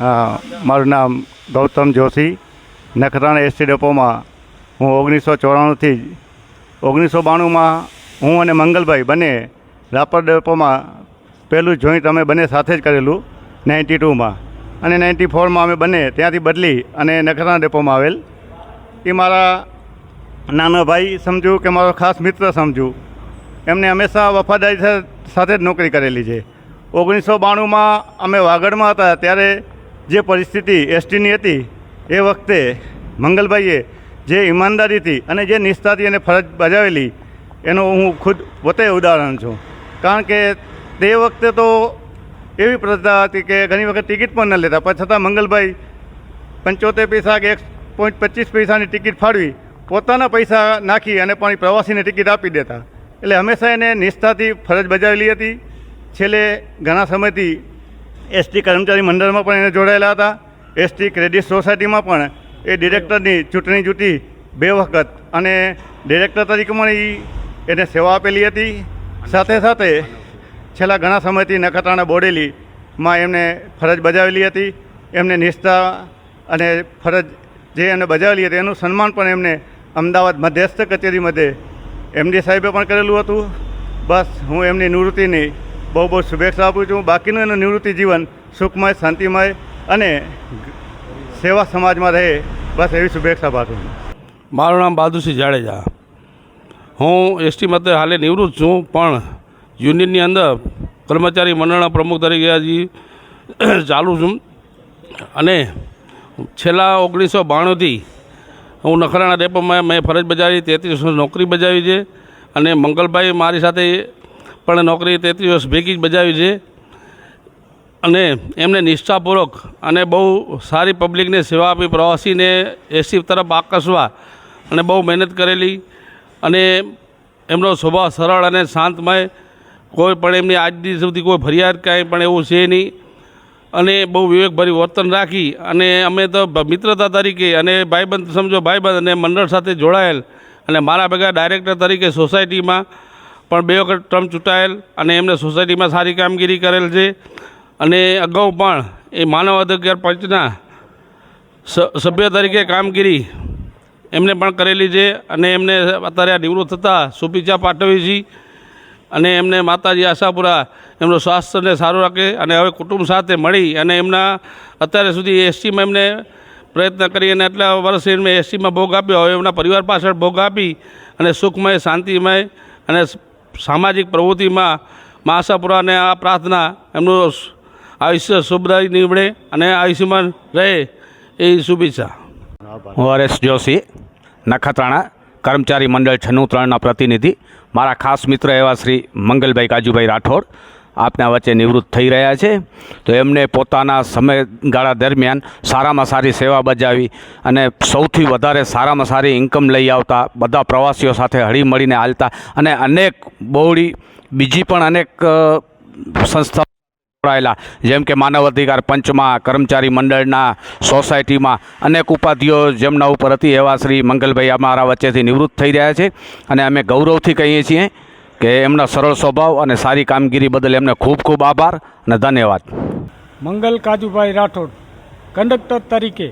મારું નામ ગૌતમ જોશી નખત્રાણા એસટી ડેપોમાં હું ઓગણીસો ચોરાણુંથી જ ઓગણીસો બાણુંમાં હું અને મંગલભાઈ બંને રાપર ડેપોમાં પહેલું જોઈન્ટ અમે બંને સાથે જ કરેલું નાઇન્ટી ટુમાં. અને નાઇન્ટી ફોરમાં અમે બંને ત્યાંથી બદલી અને નખત્રાણા ડેપોમાં આવેલ. એ મારા નાના ભાઈ સમજુ કે મારો ખાસ મિત્ર સમજુ. એમને હંમેશા વફાદારી સાથે જ નોકરી કરેલી છે. ઓગણીસો બાણુંમાં અમે વાગડમાં હતા ત્યારે જે પરિસ્થિતિ એસટીની હતી, એ વખતે મંગલભાઈએ જે ઈમાનદારીથી અને જે નિષ્ઠાથી એને ફરજ બજાવેલી, એનો હું ખુદ પોતે ઉદાહરણ છું. કારણ કે તે વખતે તો એવી પ્રથા હતી કે ઘણી વખત ટિકિટ પણ ન લેતા. પણ છતાં મંગલભાઈ પંચોતેર પૈસા કે એક પોઈન્ટ પચીસ પૈસાની ટિકિટ ફાળવી, પોતાના પૈસા નાખી અને પણ પ્રવાસીને ટિકિટ આપી દેતા. એટલે હંમેશા એને નિષ્ઠાથી ફરજ બજાવેલી હતી. છેલ્લે ઘણા સમયથી એસટી કર્મચારી મંડળમાં પણ એને જોડાયેલા હતા. એસટી ક્રેડિટ સોસાયટીમાં પણ એ ડિરેક્ટરની ચૂંટણી ચૂંટી બે વખત અને ડિરેક્ટર તરીકે પણ એ એને સેવા આપેલી હતી. સાથે સાથે છેલ્લા ઘણા સમયથી નખત્રાણા બોડેલીમાં એમને ફરજ બજાવેલી હતી. એમને નિષ્ઠા અને ફરજ જે એમને બજાવેલી હતી એનું સન્માન પણ એમને અમદાવાદ મધ્યસ્થ કચેરી મધ્યે એમડી સાહેબે પણ કરેલું હતું. બસ હું એમની નિવૃત્તિની બહુ બહુ શુભેચ્છા આપું છું. બાકીનું એનું નિવૃત્તિ જીવન સુખમય, શાંતિમય અને સેવા સમાજમાં રહે. બસ એવી શુભેચ્છા પાઠવું મારું નામ બહાદુરસિંહ જાડેજા. હું એસટી મતે હાલે નિવૃત્ત છું, પણ યુનિયનની અંદર કર્મચારી મંડળના પ્રમુખ તરીકે હજી ચાલુ છું. અને છેલ્લા ઓગણીસો બાણુંથી હું નખરાણા ડેપોમાં મેં ફરજ બજાવી, તેત્રીસ નોકરી બજાવી છે. અને મંગલભાઈ મારી સાથે પણ નોકરી તેત્રીસ વર્ષ ભેગી જ બજાવી છે. અને એમને નિષ્ઠાપૂર્વક અને બહુ સારી પબ્લિકને સેવા આપી, પ્રવાસીને એસી તરફ આકર્ષવા અને બહુ મહેનત કરેલી. અને એમનો સ્વભાવ સરળ અને શાંતમય. કોઈ પણ એમની આજ દી સુધી કોઈ ફરિયાદ કાંઈ પણ એવું છે નહીં. અને બહુ વિવેકભરી વર્તન રાખી અને અમે તો મિત્રતા તરીકે અને ભાઈબંધ, સમજો, ભાઈબંધ અને મંડળ સાથે જોડાયેલ અને મારા ભેગા ડાયરેક્ટર તરીકે સોસાયટીમાં પણ બે વખત ટ્રમ્પ ચૂંટાયેલ અને એમને સોસાયટીમાં સારી કામગીરી કરેલ છે. અને અગાઉ પણ એ માનવ અધિકાર પંચના સભ્ય તરીકે કામગીરી એમને પણ કરેલી છે અને એમને અત્યારે આ નિવૃત્ત થતાં શુભેચ્છા પાઠવી છીએ અને એમને માતાજી આશાપુરા એમનું સ્વાસ્થ્યને સારું રાખે અને હવે કુટુંબ સાથે મળી અને એમના અત્યારે સુધી એસટીમાં એમને પ્રયત્ન કરી અને આટલા વર્ષ એમને એસટીમાં ભોગ આપ્યો. હવે એમના પરિવાર પાછળ ભોગ આપી અને સુખમય, શાંતિમય અને સામાજિક પ્રવૃત્તિમાં મા આશાપુરાને આ પ્રાર્થના એમનું આયુષ્ય શુભદાયી નીવડે અને આયુષ્યમાન રહે એ શુભેચ્છા. હું હરેશ જોશી, નખત્રાણા, કર્મચારી મંડળ છન્નું ત્રણના પ્રતિનિધિ. મારા ખાસ મિત્ર એવા શ્રી મંગલભાઈ કાજુભાઈ રાઠોડ આપના વચ્ચે નિવૃત્ત થઈ રહ્યા છે. તો એમને પોતાના સમયગાળા દરમિયાન સારામાં સારી સેવા બજાવી અને સૌથી વધારે સારામાં સારી ઇન્કમ લઈ આવતા બધા પ્રવાસીઓ સાથે હળીમળીને હાલતા અને અનેક બહોળી, બીજી પણ અનેક સંસ્થા જોડાયેલા. જેમ કે માનવ અધિકાર પંચમાં, કર્મચારી મંડળના, સોસાયટીમાં અનેક ઉપાધિઓ જેમના ઉપર હતી એવા શ્રી મંગલભાઈ અમારા વચ્ચેથી નિવૃત્ત થઈ રહ્યા છે. અને અમે ગૌરવથી કહીએ છીએ કે એમના સરળ સ્વભાવ અને સારી કામગીરી બદલ એમને ખૂબ ખૂબ આભાર અને ધન્યવાદ. મંગલ કાજુભાઈ રાઠોડ કંડક્ટર તરીકે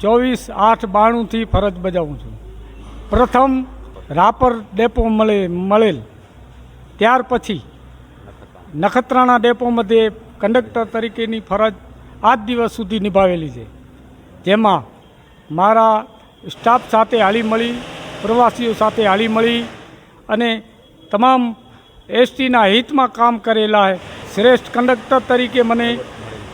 ચોવીસ આઠ બાણુંથી ફરજ બજાવું છું. પ્રથમ રાપર ડેપો મળે, મળેલ. ત્યાર પછી નખત્રાણા ડેપો મધ્યે કંડક્ટર તરીકેની ફરજ આજ દિવસ સુધી નિભાવેલી છે. જેમાં મારા સ્ટાફ સાથે હાલી મળી પ્રવાસીઓ સાથે હાલી મળી અને તમામ એસટીના હિતમાં કામ કરેલા શ્રેષ્ઠ કંડક્ટર તરીકે મને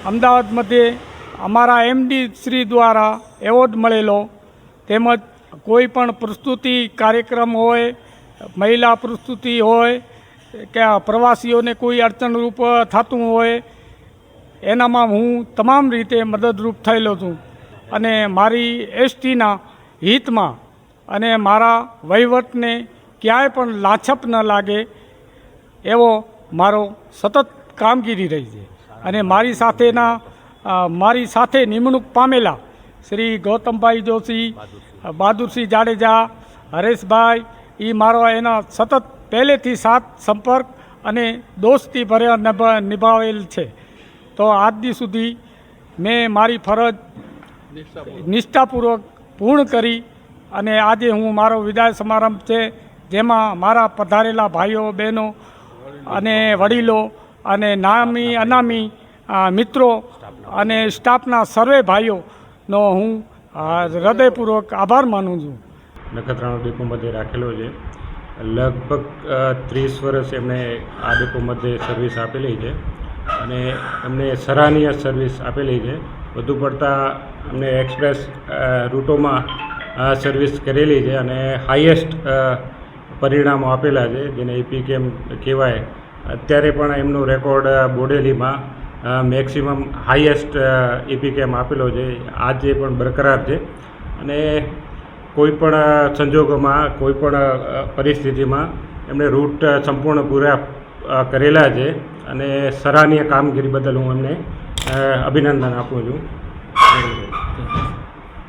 અમદાવાદ મધ્યે અમારા એમડી શ્રી દ્વારા એવોર્ડ મળેલો. તેમજ કોઈ પણ પ્રસ્તુતિ કાર્યક્રમ હોય, મહિલા પ્રસ્તુતિ હોય, કે પ્રવાસીઓને કોઈ અડચણરૂપ થતું હોય, એનામાં હું તમામ રીતે મદદરૂપ થયેલો છું. અને મારી એસટીના હિતમાં અને મારા વહીવટને ક્યાંય પણ લાછપ ન લાગે એવો મારો સતત કામગીરી રહી છે. અને મારી સાથેના મારી સાથે નિમણૂક પામેલા શ્રી ગૌતમભાઈ જોશી, બહાદુરસિંહ જાડેજા, હરેશભાઈ એ મારો એના સતત પહેલેથી સાથ સંપર્ક અને દોસ્તી ભર્યા નિભા, નિભાવેલ છે. તો આજની સુધી મેં મારી ફરજ નિષ્ઠાપૂર્વક પૂર્ણ કરી અને આજે હું મારો વિદાય સમારંભ છે. જેમાં મારા પધારેલા ભાઈઓ, બહેનો અને વડીલો અને નામી, અનામી મિત્રો અને સ્ટાફના સર્વે ભાઈઓનો હું હૃદયપૂર્વક આભાર માનું છું. નખત્રાણો ડીપો મધ્ય રાખેલો છે. લગભગ ત્રીસ વર્ષ એમણે આ ડીપો મધ્ય સર્વિસ આપેલી છે અને એમને સરાહનીય સર્વિસ આપેલી છે. વધુ પડતા અમને એક્સપ્રેસ રૂટોમાં સર્વિસ કરેલી છે અને હાઈએસ્ટ પરિણામો આપેલા છે, જેને એપી કેમ કહેવાય, અત્યારે પણ એમનો રેકોર્ડ બોડેલીમાં મેક્સિમમ હાઈએસ્ટ એપી કેમ આપેલો છે, આજે પણ બરકરાર છે. અને કોઈપણ સંજોગોમાં, કોઈ પણ પરિસ્થિતિમાં એમણે રૂટ સંપૂર્ણ પૂરા કરેલા છે. અને સરાહનીય કામગીરી બદલ હું એમને અભિનંદન આપું છું.